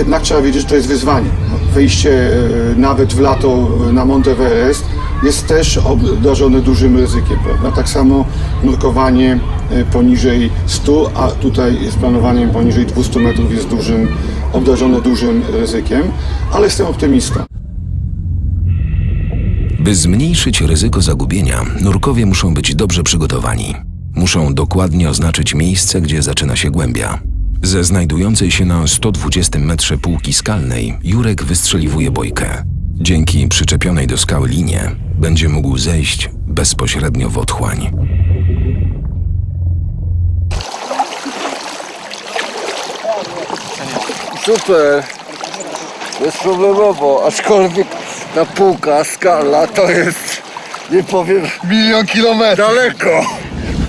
jednak trzeba wiedzieć, że to jest wyzwanie. No, Wejście e, nawet w lato na Mount Everest jest też obdarzone dużym ryzykiem, prawda? Tak samo nurkowanie e, poniżej 100, a tutaj z planowaniem poniżej 200 metrów jest dużym, obdarzone dużym ryzykiem, ale jestem optymistą. By zmniejszyć ryzyko zagubienia, nurkowie muszą być dobrze przygotowani. Muszą dokładnie oznaczyć miejsce, gdzie zaczyna się głębia. Ze znajdującej się na 120 metrze półki skalnej Jurek wystrzeliwuje bojkę. Dzięki przyczepionej do skały linie będzie mógł zejść bezpośrednio w otchłań. Super. Bezproblemowo, aczkolwiek ta półka, skala to jest, nie powiem, Milion kilometrów. daleko.